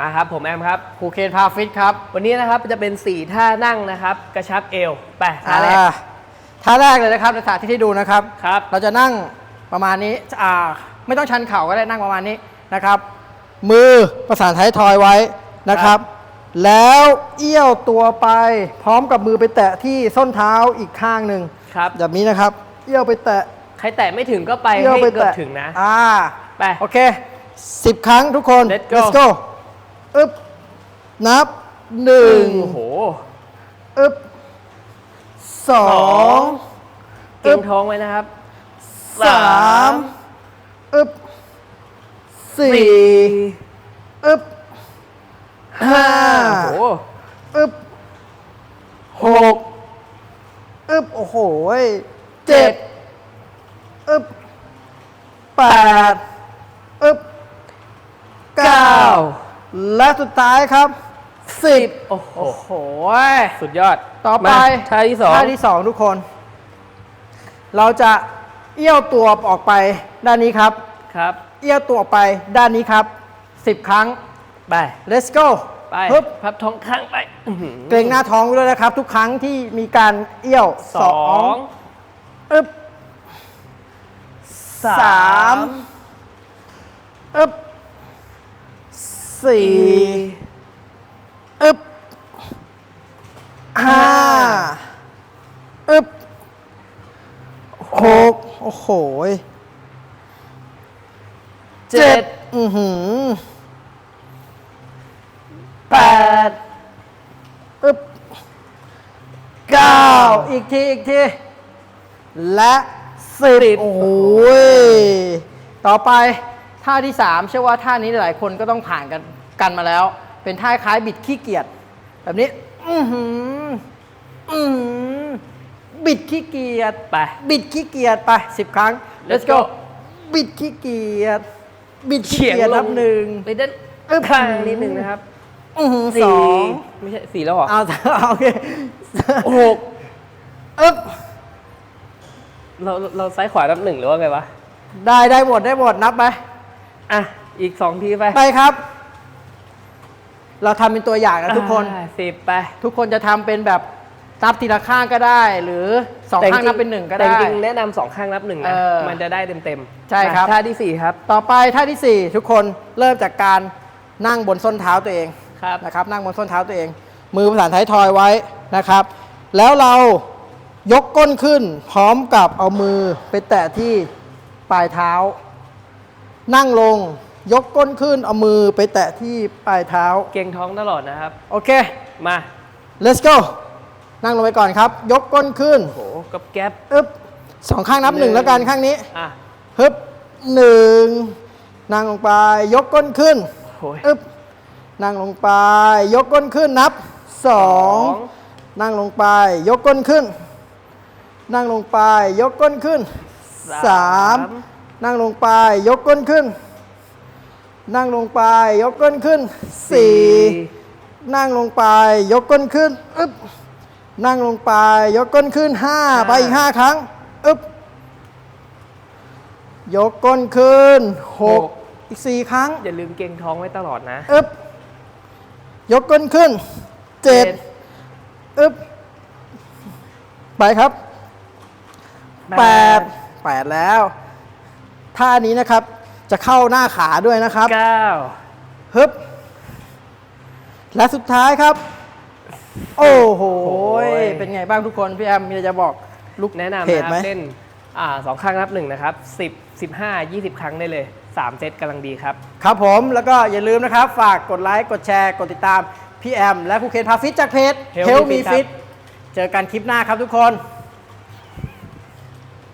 มาครับผมแอมครับครูเคนพาฟิตครับ วันนี้นะครับจะเป็น 4 ท่านั่งนะครับ กระชับเอวไปท่าแรกอ่าท่าแรกเลยนะครับในสาธิตที่ดูนะครับ ครับ เราจะนั่งประมาณนี้อ่าไม่ต้องชันเข่าก็ได้นั่งประมาณนี้นะครับ มือประสานท้ายทอยไว้นะครับ แล้วเอี้ยวตัวไปพร้อมกับมือไปแตะที่ส้นเท้าอีกข้างหนึ่งครับ แบบนี้นะครับ เอี้ยวไปแตะใครแตะไม่ถึงก็ไปเอี้ยวให้ไปเกือบแตะถึงนะ อ่า ไป โอเคสิบครั้งทุกคน Let's go Let's go อึ๊บนับหนึ่งโอ้โหอึ๊บสองเก่งท้องไว้นะครับสามอึ๊บสี่อึ๊บห้าโอ้โหอึ๊บหกอึ๊บโอ้โหเจ็ดอึ๊บแปดอึ๊บเก้า และสุดท้ายครับสิบโอ้โห โอ้โห สุดยอดต่อไป มาท่าที่สองท่าที่สองทุกคน เราจะเอี้ยวตัวออกไปด้านนี้ครับ ครับ เอี้ยวตัวออกไปด้านนี้ครับสิบครั้ง ไป let's go ไปฮึบพับท้องข้างไปอื้อหือเกรงหน้าท้องไว้ด้วยนะครับ ทุกครั้งที่มีการเอี้ยวสองอึ๊บสามอึ๊บ สี่อึ๊บห้าอึ๊บหกโอ้โหเจ็ดอือหือแปดอึ๊บเก้าอีกที อีกที และสิบสิบโอ้โหต่อไปท่าที่สามเชื่อว่าท่านี้หลายคนก็ต้องผ่านกัน กันมาแล้ว เป็นท่าคล้ายบิดขี้เกียจแบบนี้ อือหืออือหือบิดขี้เกียจไป บิดขี้เกียจไปสิบครั้ง let's go บิดขี้เกียจบิดขี้เฉียงเกียจลนังบหนึ่งไปด้านอึ๊บข้างนิดหนึ่งนะครับอือหือสี่สองไม่ใช่สี่แล้วเหรอเอาเอาโอเคหกอึ๊บเราเราซ้ายขวานับหนึ่งหรือว่าไงวะ ได้ได้หมดได้หมดนับไป อะ อีกสองทีไป ไปครับ เราทำเป็นตัวอย่างนะทุกคน อ่าสิบไป ทุกคนจะทำเป็นแบบนับทีละข้างก็ได้ หรือสองแต่ข้างจรินับเป็นหนึ่งก็แต่ได้ จริงๆแนะนำสองข้างนับหนึ่งนะ เออมันจะได้เต็มเต็มๆใช่ครับมาท่าที่สี่ครับ ต่อไปท่าที่ 4 ทุกคนเริ่มจากการนั่งบนส้นเท้าตัวเองครับ นะครับ นั่งบนส้นเท้าตัวเอง มือประสานท้ายทอยไว้นะครับ แล้วเรายกก้นขึ้น พร้อมกับเอามือไปแตะที่ปลายเท้า นั่งลง ยกก้นขึ้น เอามือไปแตะที่ปลายเท้า เก่งท้องตลอดนะครับ โอเค มา let's go นั่งลงไปก่อนครับ ยกก้นขึ้นโหกับแก๊ปอึ๊บสองข้างนับหนึ่งแล้วกันข้างนี้อะฮึบหนึ่งนั่งลงไป ยกก้นขึ้นโอ้ยอึ๊บนั่งลงไป ยกก้นขึ้นนับสองนั่งลงไป ยกก้นขึ้น นั่งลงไป ยกก้นขึ้นสามนั่งลงไป ยกก้นขึ้น นั่งลงไป ยกก้นขึ้นสี่นั่งลงไป ยกก้นขึ้นอึ๊บนั่งลงไป ยกก้นขึ้นห้าไปอีกห้าครั้งอึ๊บยกก้นขึ้นหกอีกสี่ครั้ง อย่าลืมเก่งท้องไว้ตลอดนะอึบยกก้นขึ้นเจ็ดเจ็ดอึบไปครับแปดแปดแล้ว ท่านี้นะครับ จะเข้าหน้าขาด้วยนะครับเก้าฮึบและสุดท้ายครับ โอ้โหโอ้ยเป็นไงบ้างทุกคน พี่แอมมีอะไรจะบอกลูกแนะนำเพจนะคไหมรับเล่นอ่าสองข้างนับหนึ่งนะครับสิบสิบห้ายี่สิบครั้งได้เลยสามเซตกำลังดีครับ ครับผมแล้วก็อย่าลืมนะครับ ฝากกดไลค์ กดแชร์ กดติดตาม พี่แอม และครูเคนพาฟิตจากเพจ Help Help Me Me Fit ครับ Fit เจอกันคลิปหน้าครับทุกคน